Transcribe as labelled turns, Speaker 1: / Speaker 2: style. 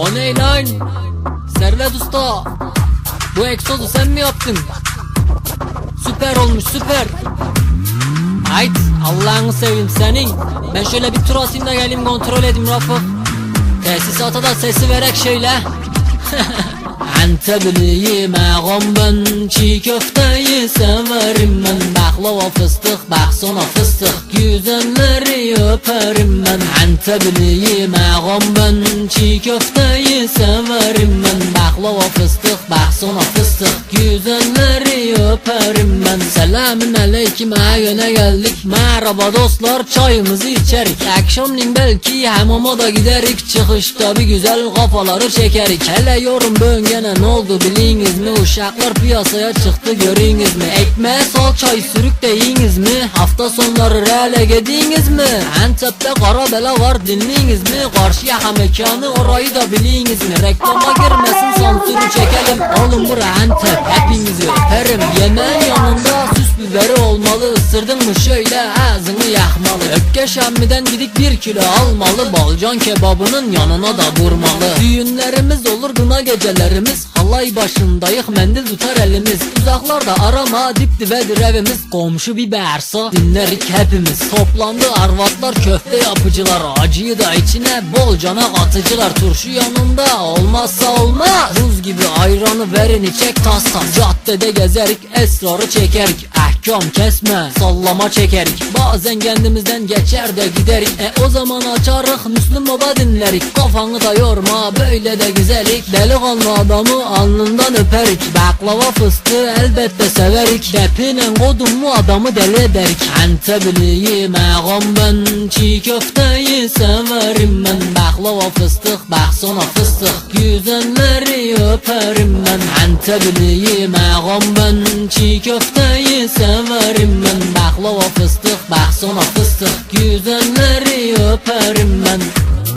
Speaker 1: O ne lan? Servet Usta. Bu egzozu sen mi yaptın? Süper olmuş süper. Hayt Allah'ını seveyim senin. Ben şöyle bir tur atayım da geleyim kontrol edeyim Rafık. Tesisata da sesi verek şöyle. Antebliyim ağam ben Çiğ köfteyi severim ben Baklava fıstık bak sonra fıstık öperim ben. Antebliyim ağam ben. Çiğ köfteyi severim ben. Baklava fıstık bak sonra fıstık. Güzelleri öperim ben Selamün aleyküm. Ha yöne geldik. Merhaba dostlar çayımızı içerik. Akşamleyin belki hamama da giderik. Çıkışta bir güzel kafaları çekerik. Hele yorum böngene ne oldu biliniz mi? Uşaklar piyasaya çıktı görünüz mü? Ekmeğe sal çay sürük de yiyiniz mi? Hafta sonları rele gediniz mi? Antep'te kara bela var dinleyiniz mi? Karşıya ha mekanı orayı da biliniz mi? Reklama girmesin sansürü çekelim. Oğlum bura Antep hepinizi Isırdın mı şöyle ağzını yakmalı. Öpke şemmiden gidip bir kilo almalı. Balcan kebabının yanına da vurmalı. Düğünlerimiz olur gına gecelerimiz Halay başındayık mendil tutar elimiz. Uzaklarda arama dip dibedir evimiz Komşu bir bağırsa dinlerik hepimiz. Toplandı arvatlar köfte yapıcılar. Acıyı da içine bolcana katıcılar Turşu yanında olmazsa olmaz. Buz gibi ayranı verin içek tas tas Caddede gezerik esrarı çekerik. Ahkam kesme sallama çekerik. Bazen kendimizden geçer de giderik. E o zaman açarık Müslüm Baba dinlerik. Kafanı da yorma böyle de güzelik Delikanlı adamı alnından öperik Baklava fıstığı elbette severik Depinen kodum mu adamı deli ederik Antebliyim ağam ben Çiğ köfteyi severim ben. Baklava fıstık bak sonra fıstık Güzelleri öperim ben. Antebliyim ağam ben Çiğ köfteyi severim ben. Baklava fıstık